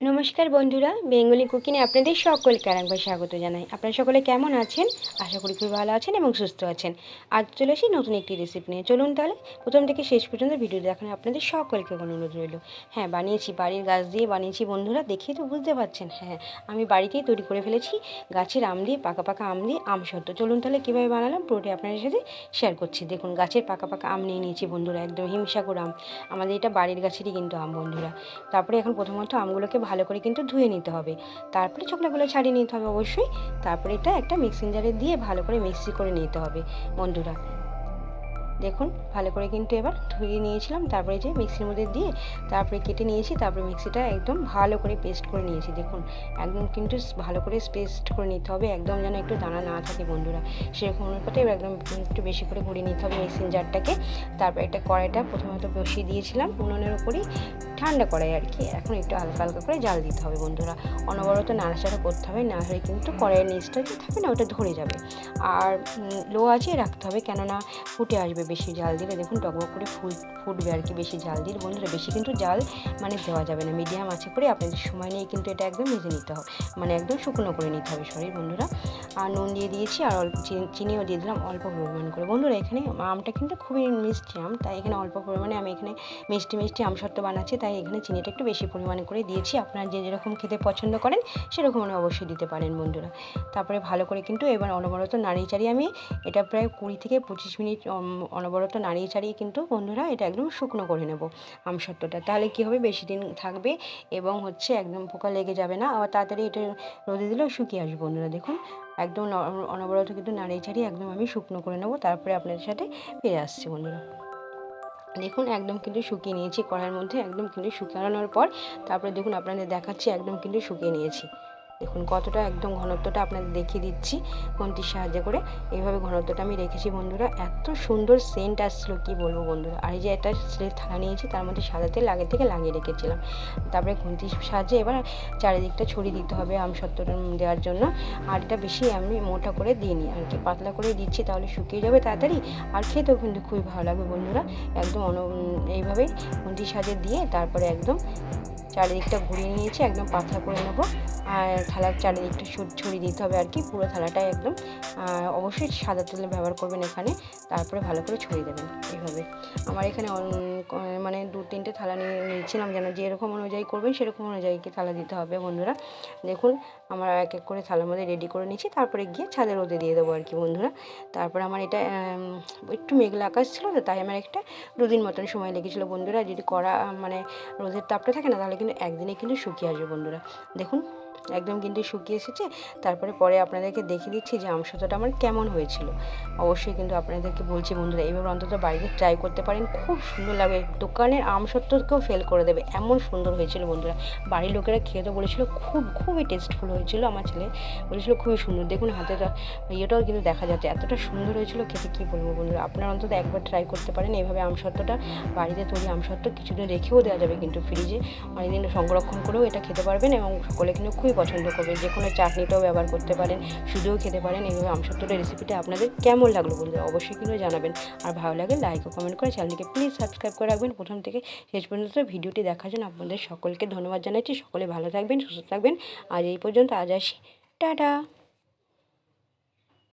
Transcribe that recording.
নমস্কার বন্ধুরা, বেঙ্গলি কুকিংয়ে আপনাদের সকলকে আরেকবার স্বাগত জানাই। আপনারা সকলে কেমন আছেন? আশা করি খুবই ভালো আছেন এবং সুস্থ আছেন। আজ চলে আসি নতুন একটি রেসিপি নিয়ে। চলুন তাহলে প্রথম থেকে শেষ পর্যন্ত ভিডিও দেখানো আপনাদের সকলকে অনুরোধ রইল। হ্যাঁ বানিয়েছি বাড়ির গাছ দিয়ে বানিয়েছি বন্ধুরা, দেখেই তো বুঝতে পারছেন। হ্যাঁ আমি বাড়িতেই তৈরি করে ফেলেছি গাছের আম দিয়ে, পাকা পাকা আম দিয়ে, আম সত্য চলুন তাহলে কীভাবে বানালাম পুরোটি আপনাদের সাথে শেয়ার করছি। দেখুন, গাছের পাকা পাকা আম নিয়ে নিয়েছি বন্ধুরা, একদম হিমসাগর আম। আমাদের এটা বাড়ির গাছেরই কিন্তু আম বন্ধুরা। তারপরে এখন প্রথমত আমগুলোকে ভালো করে কিন্তু ধুয়ে নিতে হবে। তারপরে ছোকলাগুলো ছাড়িয়ে নিতে হবে অবশ্যই। তারপরে এটা একটা মিক্সিং জারে দিয়ে ভালো করে মিক্সি করে নিতে হবে। বন্ধুরা দেখুন, ভালো করে কিন্তু এবার ধুয়ে নিয়েছিলাম। তারপরে যে মিক্সির মধ্যে দিয়ে তারপরে কেটে নিয়েছি, তারপরে মিক্সিটা একদম ভালো করে পেস্ট করে নিয়েছি। দেখুন, একদম কিন্তু ভালো করে পেস্ট করে নিতে হবে, একদম যেন একটু দানা না থাকে বন্ধুরা। সেরকম অনুপাতে এবার একদম একটু বেশি করে ঘুরিয়ে নিতে হবে মিক্সিং জারটাকে। তারপর একটা কড়াইটা প্রথমত বসিয়ে দিয়েছিলাম উনুনের ওপরই ঠান্ডা কড়াই আর কি। এখন একটু হালকা হালকা করে জাল দিতে হবে বন্ধুরা। অনবরত নাড়াচাড়া করতে হবে, না হলে কিন্তু কড়াইয়ের নিচটা যে থাকে না, ওটা ধরে যাবে। আর লো আছে রাখতে হবে, কেননা ফুটে আসবে বেশি জাল দিলে দেখুন টকবক করে ফুল, ফুটবে আর কি বেশি জাল দিলে বন্ধুরা, বেশি কিন্তু জাল মানে দেওয়া যাবে না। মিডিয়াম আছে করে আপনাদের সময় নিয়ে কিন্তু এটা একদম ভেজে নিতে হবে। মানে একদম শুকনো করে নিতে হবে সরি বন্ধুরা। আর নুন দিয়ে দিয়েছি আর অল্প চিনিও দিয়ে দিলাম অল্প পরিমাণ করে। বন্ধুরা, এখানে আমটা কিন্তু খুবই মিষ্টি আম, তাই এখানে অল্প পরিমাণে আমি এখানে মিষ্টি মিষ্টি আম সত্ত্ব বানাচ্ছি। তাই এখানে চিনিটা একটু বেশি পরিমাণে করে দিয়েছি। আপনারা যে যেরকম খেতে পছন্দ করেন, সেরকম অবশ্যই দিতে পারেন বন্ধুরা। তারপরে ভালো করে কিন্তু এবার অনবরত নাড়িয়ে চাড়িয়ে আমি, এটা প্রায় কুড়ি থেকে পঁচিশ মিনিট অনবরত নাড়িয়ে ছাড়িয়ে কিন্তু বন্ধুরা এটা একদম শুকনো করে নেব আমসত্ত্বটা তাহলে কী হবে? বেশি দিন থাকবে এবং হচ্ছে একদম পোকা লেগে যাবে না। আবার তাড়াতাড়ি এটা রোদে দিলেও শুকিয়ে আসবে বন্ধুরা। দেখুন, একদম অনবরত কিন্তু নাড়িয়ে ছাড়িয়ে একদম আমি শুকনো করে নেব। তারপরে আপনাদের সাথে ফিরে আসছি বন্ধুরা। দেখুন, একদম কিন্তু শুকিয়ে নিয়েছি কড়াইয়ের মধ্যে। একদম কিন্তু শুকানোর পর তারপরে দেখুন, আপনাদের দেখাচ্ছি, একদম কিন্তু শুকিয়ে নিয়েছি। দেখুন কতটা একদম ঘনত্বটা আপনাদের দেখিয়ে দিচ্ছি কোনটির সাহায্যে করে। এইভাবে ঘনত্বটা আমি রেখেছি বন্ধুরা। এত সুন্দর সেন্ট আসছিল, কি বলব বন্ধুরা? আর এই যে একটা স্লেট থালা নিয়েছি, তার মধ্যে সাদা তেল আগে থেকে লাগিয়ে রেখেছিলাম। তারপরে খুন্তির সাহায্যে এবার চারিদিকটা ছড়িয়ে দিতে হবে আম আমসত্ত্বটা দেওয়ার জন্য। আর এটা বেশি আমি মোটা করে দিইনি। আর কি পাতলা করে দিচ্ছি, তাহলে শুকিয়ে যাবে তাড়াতাড়ি। আর খেতেও কিন্তু খুবই ভালো লাগবে বন্ধুরা। একদম অন, এইভাবে খুন্তির সাহায্যে দিয়ে তারপরে একদম চারিদিকটা ঘুরিয়ে নিয়েছি, একদম পাতলা করে নেব। আর থালার চারিদিকটা ছড়িয়ে দিতে হবে আর কি। পুরো থালাটাই একদম অবশ্যই সাদা তেল ব্যবহার করবেন এখানে। তারপরে ভালো করে ছড়িয়ে দেবেন এইভাবে। আমার এখানে মানে দু তিনটে থালা নিয়ে নিয়েছিলাম যেন যেরকম অনুযায়ী করবেন সেরকম অনুযায়ী কি থালা দিতে হবে বন্ধুরা। দেখুন, আমরা এক এক করে থালার মধ্যে রেডি করে নিচ্ছি তারপরে গিয়ে ছাদের রোদে দিয়ে দেবো আর কি বন্ধুরা। তারপরে আমার এটা একটু মেঘলা আকাশ ছিল তো, তাই আমার একটা দুদিন মতন সময় লেগেছিলো বন্ধুরা। যদি কড়া মানে রোদের তাপটা থাকে না, তাহলে কিন্তু একদিনে কিন্তু শুকিয়ে আসবে বন্ধুরা। দেখুন একদম কিন্তু শুকিয়ে এসেছে। তারপরে পরে আপনাদেরকে দেখিয়ে দিচ্ছি যে আমসত্ত্বটা আমার কেমন হয়েছিল। অবশ্যই কিন্তু আপনাদেরকে বলছি বন্ধুরা, এইভাবে অন্তত বাড়িতে ট্রাই করতে পারেন। খুব সুন্দর লাগবে দোকানের আমসত্ত্বকেও ফেল করে দেবে। এমন সুন্দর হয়েছিল বন্ধুরা। বাড়ির লোকেরা খেয়ে তো বলেছিল, খুব, খুবই টেস্টফুল হয়েছিল আমার ছেলে। বলেছিল খুবই সুন্দর। দেখুন হাতে ইয়েটাও কিন্তু দেখা যাচ্ছে। এতটা সুন্দর হয়েছিল খেতে, কী বলব বন্ধুরা? আপনারা অন্তত একবার ট্রাই করতে পারেন। এইভাবে আমসত্ত্বটা বাড়িতে তৈরি আমসত্ত্ব কিছুদিন রেখেও দেওয়া যাবে কিন্তু ফ্রিজে অনেকদিন সংরক্ষণ করেও এটা খেতে পারবেন এবং সকলে কিন্তু খুবই পছন্দ করবে যে কোনো চাটনিটাও ব্যবহার করতে পারেন শুধুও খেতে পারেন। এইভাবে আমসত্ত্বটা রেসিপিটা আপনাদের কেমন লাগল বন্ধুরা অবশ্যই কিন্তু জানাবেন। আর ভালো লাগে লাইক ও কমেন্ট করে চ্যানেলটিকে প্লিজ সাবস্ক্রাইব করে রাখবেন। প্রথম থেকে শেষ পর্যন্ত ভিডিওটি দেখার জন্য আপনাদের সকলকে ধন্যবাদ জানাচ্ছি। সকলে ভালো থাকবেন, সুস্থ থাকবেন। আজ এই পর্যন্ত, আজ আসি। টাটা!